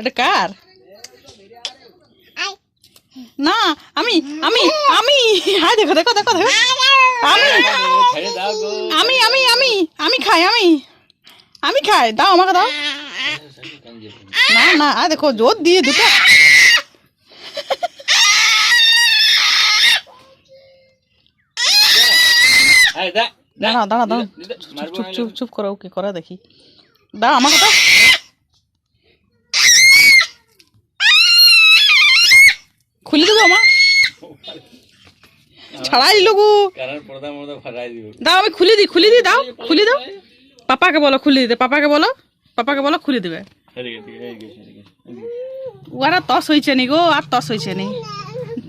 এটা কার? না আমি আমি আমি। হাই দেখো দেখো দেখো দেখো। আমি ছেড়ে দাও গো আমি আমি আমি আমি খাই আমি। আমি খাই দাও আমাকে দাও। না না আ দেখো জোর দিয়ে দুটো। এই দা দাঁড়াও দাঁড়াও দাঁড়াও। মারবো চুপ চুপ চুপ করো ওকে করা দেখি। দাও আমাকে দাও। ছাড়াই দিব। দাও আমি খুলে দিই খুলে দিই দাও খুলে দাও। পাপাকে বলো খুলে দিতে পাপাকে বলো পাপাকে বলো খুলে দেবে। ঠিক আছে ঠিক আছে এই গেছে এই গেছে, এই গেছে। ও আর তস হয়েছে নি গো আর তস হয়েছে নি।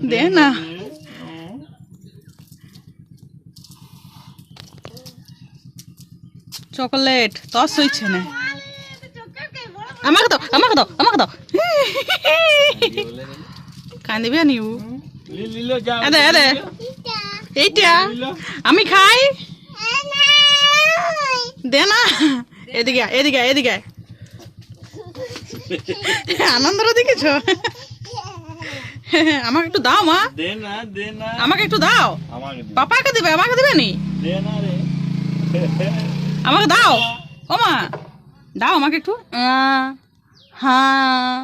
দে না। চকলেট তস হয়েছে না। আমাকে দাও আমাকে দাও আমাকে দাও। কান্দিবে নি ও। লি- লিলো যাও। এদে এদে এইটা? আমি খাই? দে না এদিকে এদিকে এদিকে আয়। আনন্দটা দেখেছ? আমাকে একটু দাও মা। দে না দে না আমাকে একটু দাও। আমাকে পাপাকে দিবে আমাকে দিবে নি? দে না রে। আমাকে দাও। ও মা দাও আমাকে একটু। হ্যাঁ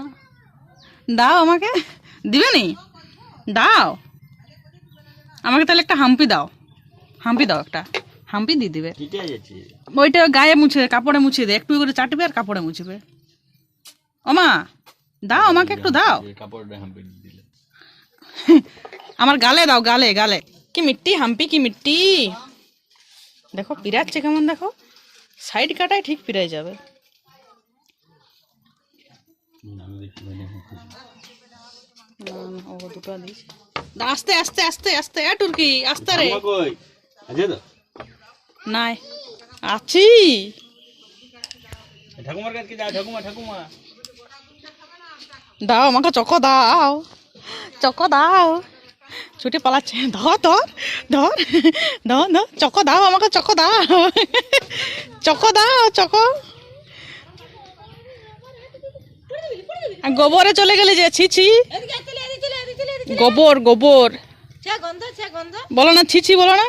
দাও আমাকে। দিবে নি? দাও। আমাকে তাহলে একটা হাম্পি দাও। হাম্পি দাও একটা। হাম্পি দিয়ে দিবে। ওইটা গায়ে মুছে কাপড়ে মুছিয়ে দে একটু করে চাটবে আর কাপড়ে মুছবে। ওমা দাও আমাকে একটু দাও। আমার গালে দাও গালে গালে। কি মিট্টি হাম্পি কি মিট্টি। দেখো পিরাচ্ছে কেমন দেখো। সাইড কাটায় ঠিক পিরাই যাবে। ও দুটো দিস। আস্তে আস্তে আস্তে আস্তে এ টুরকি আস্তে রে। নাই। আছি। ঠাকুমার কাছে যাও ঠাকুমা ঠাকুমা? দাও আমাকে চকো দাও। চকো দাও। ছুটি পালাচ্ছে। ধর ধর ধর ধর ধর। চকো দাও আমাকে চকো দাও। চকো দাও চকো আর গোবরে চলে গেলে যে ছি ছি। গোবর গোবর। বলো না ছি ছি বলো না।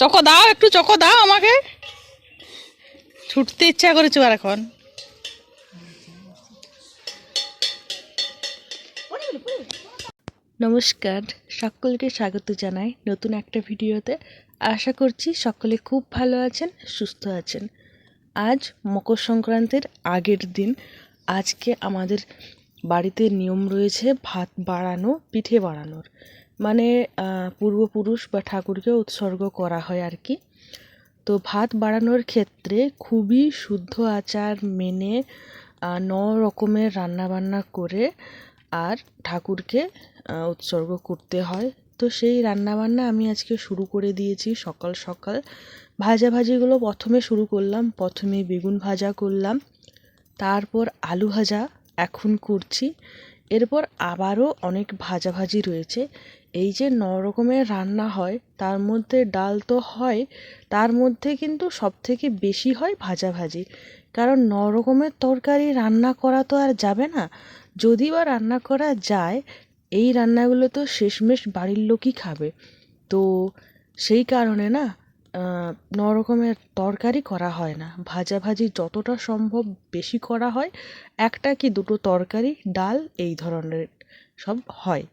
চকো দাও একটু চকো দাও আমাকে। ছুটতে ইচ্ছা করেছ আর এখন। নমস্কার সকলকে স্বাগত জানাই নতুন একটা ভিডিওতে। আশা করছি সকলে খুব ভালো আছেন সুস্থ আছেন। আজ মকর সংক্রান্তির আগের দিন। আজকে আমাদের বাড়িতে নিয়ম রয়েছে ভাত বাড়ানো, পিঠে বাড়ানোর। মানে পূর্বপুরুষ বা ঠাকুরকে উৎসর্গ করা হয় আর কি। তো ভাত বাড়ানোর ক্ষেত্রে খুবই শুদ্ধ আচার মেনে ন রকমের রান্নাবান্না করে আর ঠাকুরকে উৎসর্গ করতে হয়। তো সেই রান্নাবান্না আমি আজকে শুরু করে দিয়েছি সকাল সকাল। ভাজাভাজিগুলো প্রথমে শুরু করলাম। প্রথমে বেগুন ভাজা করলাম। তারপর আলু ভাজা এখন করছি। এরপর আবারও অনেক ভাজাভাজি রয়েছে। এই যে ন রকমের রান্না হয়, তার মধ্যে ডাল তো হয়, তার মধ্যে কিন্তু সবথেকে বেশি হয় ভাজাভাজি। কারণ ন রকমের তরকারি রান্না করা তো আর যাবে না। যদি বা রান্না করা যায়, এই রান্নাগুলো তো শেষমেশ বাড়ির লোকই খাবে। তো সেই কারণে না ন রকমের তরকারি করা হয় না। ভাজাভাজি যতটা সম্ভব বেশি করা হয়। একটা কি দুটো তরকারি, ডাল এই ধরনের সব হয়।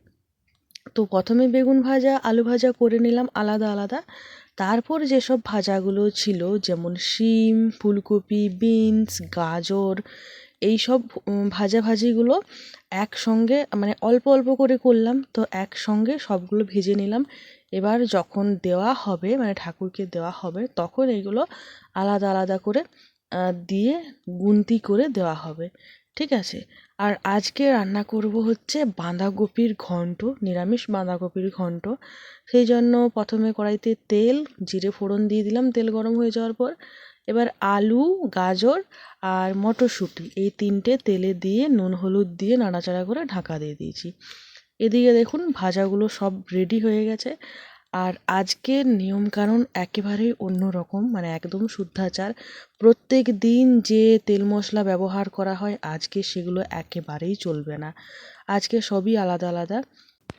তো প্রথমে বেগুন ভাজা, আলু ভাজা করে নিলাম আলাদা আলাদা। তারপর যেসব ভাজাগুলো ছিল, যেমন শিম, ফুলকপি, বিনস, গাজর এই সব ভাজাভাজিগুলো একসঙ্গে মানে অল্প অল্প করে করলাম, তো একসঙ্গে সবগুলো ভেজে নিলাম। এবার যখন দেওয়া হবে মানে ঠাকুরকে দেওয়া হবে, তখন এইগুলো আলাদা আলাদা করে দিয়ে গুনতি করে দেওয়া হবে। ঠিক আছে? আর আজকে রান্না করব হচ্ছে বাঁধাকপির ঘন্ট, নিরামিষ বাঁধাকপির ঘন্ট। সেই জন্য প্রথমে কড়াইতে তেল, জিরে ফোড়ন দিয়ে দিলাম, তেল গরম হয়ে যাওয়ার পর। এবার আলু, গাজর আর মটরশুঁটি এই তিনটে তেলে দিয়ে, নুন, হলুদ দিয়ে নাড়াচাড়া করে ঢাকা দিয়ে দিয়েছি। এদিকে দেখুন ভাজাগুলো সব রেডি হয়ে গেছে। আর আজকের নিয়মকানুন একেবারেই অন্যরকম মানে একদম শুদ্ধাচার। প্রত্যেক দিন যে তেল মশলা ব্যবহার করা হয়, আজকে সেগুলো একেবারেই চলবে না। আজকে সবই আলাদা আলাদা।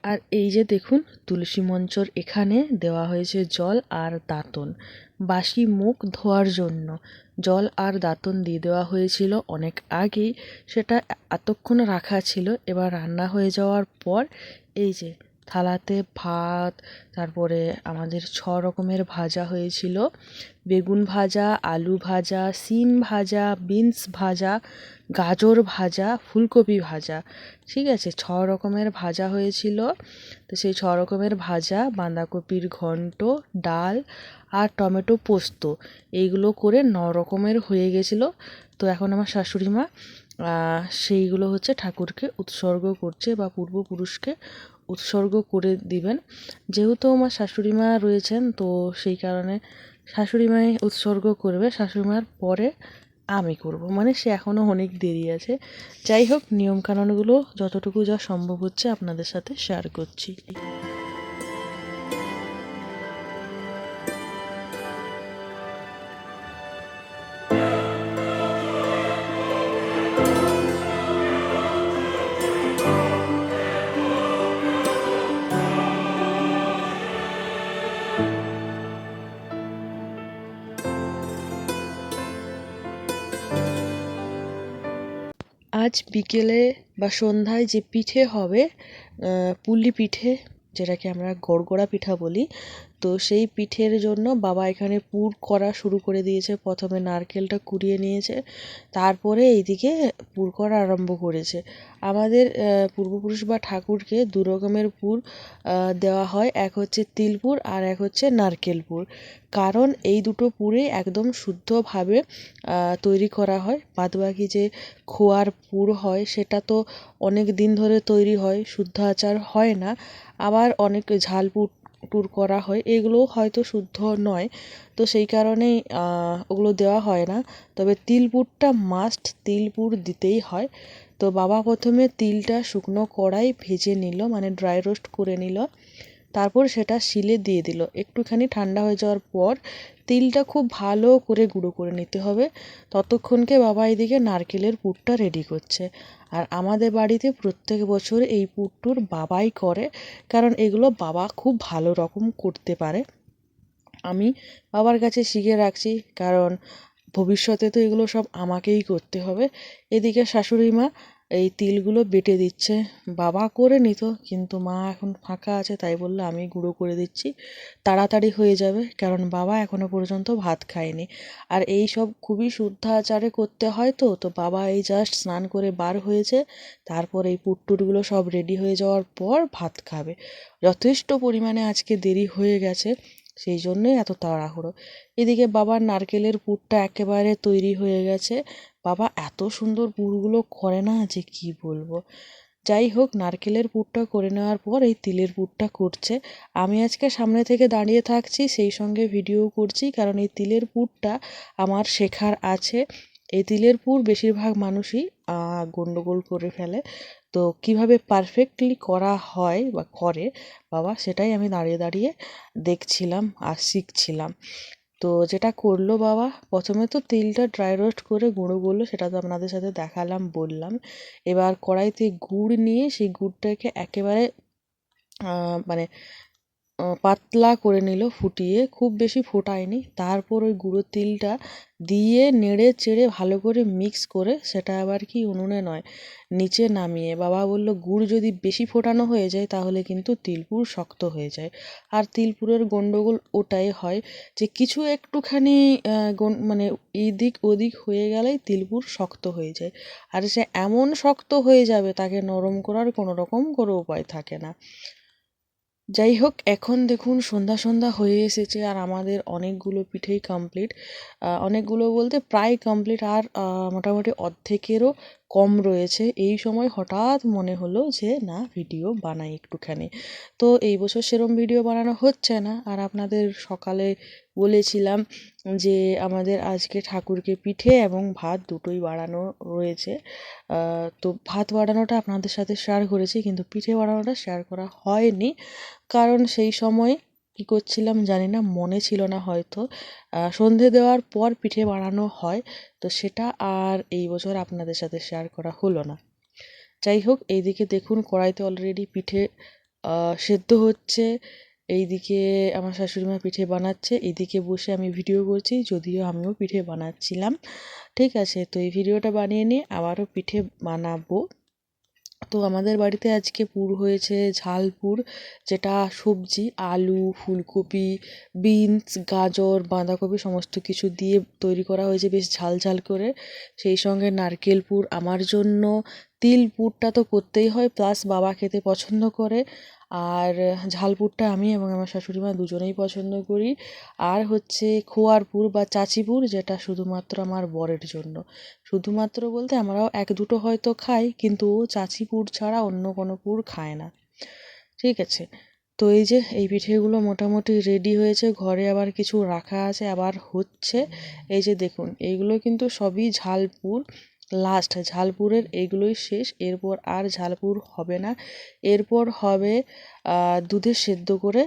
আর এই যে দেখুন, তুলসী মঞ্চর এখানে দেওয়া হয়েছে জল আর দাঁতন। বাসি মুখ ধোয়ার জন্য। জল আর দাঁতন দিয়ে দেওয়া হয়েছিল অনেক আগেই। সেটা এতক্ষণ রাখা ছিল। এবার রান্না হয়ে যাওয়ার পর এই যে থালাতে ভাত, তারপরে আমাদের ছ রকমের ভাজা হয়েছিল। বেগুন ভাজা, আলু ভাজা সিম ভাজা, বিনস ভাজা, গাজর ভাজা, ফুলকপি ভাজা। ঠিক আছে, ছ রকমের ভাজা হয়েছিল। তো সেই ছ রকমের ভাজা, বাঁধাকপির ঘন্ট, ডাল আর টমেটো পোস্ত, এইগুলো করে ন রকমের হয়ে গেছিল। তো এখন আমার শাশুড়ি মা সেইগুলো হচ্ছে ঠাকুরকে উৎসর্গ করছে বা পূর্বপুরুষকে উৎসর্গ করে দিবেন। যেহেতু আমার শাশুড়ি মা রয়েছেন, তো সেই কারণে শাশুড়ি মাই উৎসর্গ করবে। শাশুড়ি মার পরে আমি করব। মানে সে এখনও অনেক দেরি আছে। যাই হোক, নিয়মকানুনগুলো যতটুকু যা সম্ভব হচ্ছে আপনাদের সাথে শেয়ার করছি। আজ বিকেলে বা সন্ধ্যায় যে পিঠে হবে পুলি পিঠে যেটাকে আমরা গড়গড়া পিঠা বলি তো সেই পিঠের জন্য বাবা এখানে পুর করা শুরু করে দিয়েছে। প্রথমে নারকেলটা কুড়িয়ে নিয়েছে, তারপরে এইদিকে পুর করা আরম্ভ করেছে। আমাদের পূর্বপুরুষ বা ঠাকুরকে দু রকমের পুর দেওয়া হয়। এক হচ্ছে তিলপুর আর এক হচ্ছে নারকেল পুর কারণ এই দুটো পুরে একদম শুদ্ধভাবে তৈরি করা হয়। বাদবাকি যে খোয়ার পুর হয়, সেটা তো অনেক দিন ধরে তৈরি হয় শুদ্ধ আচার হয় না। আবার অনেক ঝাল টুর করা হয়। এগুলোও হয়তো শুদ্ধ নয়। তো সেই কারণেই ওগুলো দেওয়া হয় না। তবে তিলপুরটা মাস্ট তিলপুর দিতেই হয়। তো বাবা প্রথমে তিলটা শুকনো কড়াই ভেজে নিল মানে ড্রাই রোস্ট করে নিল। তারপর সেটা শিলে দিয়ে দিল। একটুখানি ঠান্ডা হয়ে যাওয়ার পর তিলটা খুব ভালো করে গুঁড়ো করে নিতে হবে। ততক্ষণকে বাবা এদিকে নারকেলের পুরটা রেডি করছে। আর আমাদের বাড়িতে প্রত্যেক বছর এই পুরটুর বাবাই করে, কারণ এগুলো বাবা খুব ভালো রকম করতে পারে। আমি বাবার কাছে শিখে রাখছি, কারণ ভবিষ্যতে তো এগুলো সব আমাকেই করতে হবে। এদিকে শাশুড়ি মা এই তিলগুলো বেটে দিচ্ছে। বাবা করে নিত, কিন্তু মা এখন ফাঁকা আছে, তাই বলল, আমি গুঁড়ো করে দিচ্ছি, তাড়াতাড়ি হয়ে যাবে। কারণ বাবা এখনও পর্যন্ত ভাত খায়নি। আর এই সব খুবই শুদ্ধ আচারে করতে হয় তো তো বাবা এই জাস্ট স্নান করে বার হয়েছে, তারপর এই পুটটুটগুলো সব রেডি হয়ে যাওয়ার পর ভাত খাবে। যথেষ্ট পরিমাণে আজকে দেরি হয়ে গেছে। সেই জন্যই এত তাড়াহুড়ো। এদিকে বাবার নারকেলের পুরটা একেবারে তৈরি হয়ে গেছে। বাবা, এত সুন্দর পুরগুলো করে না যে কি বলব? যাই হোক, নারকেলের পুরটা করে নেওয়ার পর এই তিলের পুরটা করছে। আমি আজকে সামনে থেকে দাঁড়িয়ে থাকছি, সেই সঙ্গে ভিডিও করছি, কারণ এই তিলের পুরটা আমার শেখার আছে। এই তিলের পুর বেশিরভাগ মানুষই আহ, গন্ডগোল করে ফেলে। তো কীভাবে পারফেক্টলি করা হয় বা করে বাবা সেটাই আমি দাঁড়িয়ে দাঁড়িয়ে দেখছিলাম আর শিখছিলাম। তো যেটা করল বাবা প্রথমে তো তিলটা ড্রাই রোস্ট করে গুঁড়ো করল সেটা তো আপনাদের সাথে দেখালাম বললাম। এবার কড়াইতে গুড় নিয়ে সেই গুড়টাকে একেবারে মানে পাতলা করে নিল, ফুটিয়ে। খুব বেশি ফোটায়নি। তারপর ওই গুঁড়ো তিলটা দিয়ে নেড়ে চেড়ে ভালো করে মিক্স করে সেটা আবার কি উনুনে নয়, নিচে নামিয়ে। বাবা বলল, গুড় যদি বেশি ফোটানো হয়ে যায় তাহলে কিন্তু তিলপুর শক্ত হয়ে যায়। আর তিলপুরের গন্ডগোল ওটাই হয় যে কিছু একটুখানি মানে এদিক ওদিক হয়ে গেলেই তিলপুর শক্ত হয়ে যায়। আর সে এমন শক্ত হয়ে যাবে তাকে নরম করার কোনো রকম কোনো উপায় থাকে না। যাই হোক এখন দেখুন সন্ধ্যা সন্ধ্যা হয়ে এসেছে আর আমাদের অনেকগুলো পিঠেই কমপ্লিট অনেকগুলো বলতে প্রায় কমপ্লিট আর মোটামুটি অর্ধেকেরও কম রয়েছে। এই সময় হঠাৎ মনে হলো যে, না, ভিডিও বানাই একটুখানি। তো এই বছর সেরম ভিডিও বানানো হচ্ছে না। আর আপনাদের সকালে বলেছিলাম যে, আমাদের আজকে ঠাকুরকে পিঠে এবং ভাত দুটোই বাড়ানো রয়েছে। তো ভাত বাড়ানোটা আপনাদের সাথে শেয়ার করেছি, কিন্তু পিঠে বাড়ানোটা শেয়ার করা হয়নি। কারণ সেই সময় কী করছিলাম জানি না, মনে ছিল না হয়তো। সন্ধে দেওয়ার পর পিঠে বানানো হয়, তো সেটা আর এই বছর আপনাদের সাথে শেয়ার করা হলো না। যাই হোক, এইদিকে দেখুন কড়াইতে অলরেডি পিঠে সেদ্ধ হচ্ছে। এইদিকে আমার শাশুড়ি মা পিঠে বানাচ্ছে। এদিকে বসে আমি ভিডিও করছি, যদিও আমিও পিঠে বানাচ্ছিলাম। ঠিক আছে, তো এই ভিডিওটা বানিয়ে নিয়ে আবারও পিঠে বানাবো। তো আমাদের বাড়িতে আজকে পুর হয়েছে ঝাল পুর যেটা সবজি, আলু, ফুলকপি, বিনস, গাজর, বাঁধাকপি সমস্ত কিছু দিয়ে তৈরি করা হয়েছে বেশ ঝাল ঝাল করে। সেই সঙ্গে নারকেল পুর আমার জন্য তিল পুরটা তো করতেই হয় প্লাস বাবা খেতে পছন্দ করে। আর ঝাল পুরটা আমি এবং আমার শাশুড়ি মা দুজনেই পছন্দ করি। আর হচ্ছে খোয়ার পুর বা চাচি পুর, যেটা শুধুমাত্র আমার বরের জন্য। শুধুমাত্র বলতে আমরাও এক দুটো হয়তো খাই, কিন্তু ও চাচি পুর ছাড়া অন্য কোনো পুর খায় না। ঠিক আছে? তো এই যে, এই পিঠেগুলো মোটামুটি রেডি হয়েছে, ঘরে আবার কিছু রাখা আছে, আবার হচ্ছে। এই যে দেখুন, এইগুলো কিন্তু সবই ঝালপুর লাস্ট ঝালপুরের এইগুলোই শেষ। এরপর আর ঝালপুর হবে না। এরপর হবে দুধে সেদ্ধ করে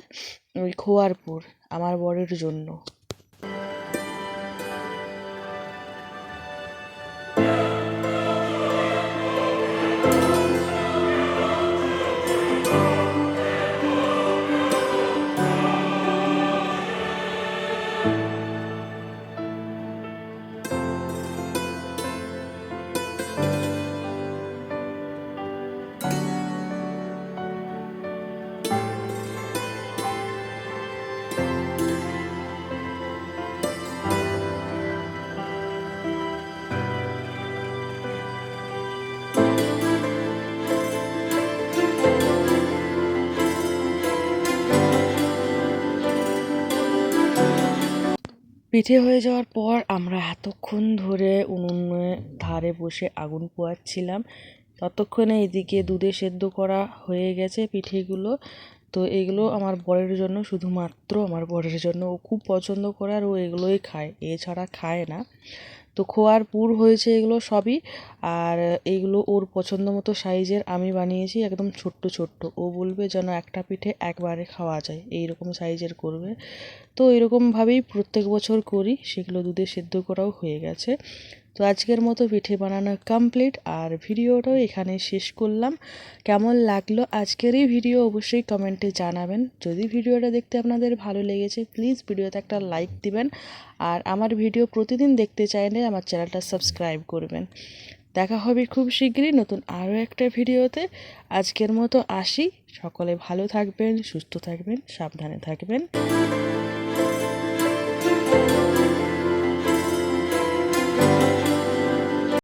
ওই খোয়ারপুর, আমার বরের জন্য। পিঠে হয়ে যাওয়ার পর আমরা এতক্ষণ ধরে উনুনে ধারে বসে আগুন পোয়াচ্ছিলাম। ততক্ষণে এদিকে দুধে সেদ্ধ করা হয়ে গেছে পিঠেগুলো। তো এগুলো আমার বরের জন্য, শুধুমাত্র আমার বরের জন্য। ও খুব পছন্দ করে আর ও এগুলোই খায়। এছাড়া খায় না। তো খোয়ার পুর হয়েছে এগুলো সবই। আর এইগুলো ওর পছন্দ মতো সাইজের আমি বানিয়েছি, একদম ছোট্ট ছোট্ট। ও বলবে যেন একটা পিঠে একবারে খাওয়া যায় এই রকম সাইজের করবে। তো এরকমভাবেই প্রত্যেক বছর করি, সেগুলো দুধে সেদ্ধ করাও হয়ে গেছে। তো আজকের মতো পিঠে বানানো কমপ্লিট আর ভিডিওটাও এখানে শেষ করলাম। কেমন লাগল আজকের এই ভিডিও অবশ্যই কমেন্টে জানাবেন। যদি ভিডিওটা দেখতে আপনাদের ভালো লেগেছে প্লিজ ভিডিওতে একটা লাইক দিবেন, আর আমার ভিডিও প্রতিদিন দেখতে চাইলে আমার চ্যানেলটা সাবস্ক্রাইব করবেন। দেখা হবে খুব শীঘ্রই নতুন আরও একটা ভিডিওতে। আজকের মতো আসি। সকলে ভালো থাকবেন, সুস্থ থাকবেন, সাবধানে থাকবেন।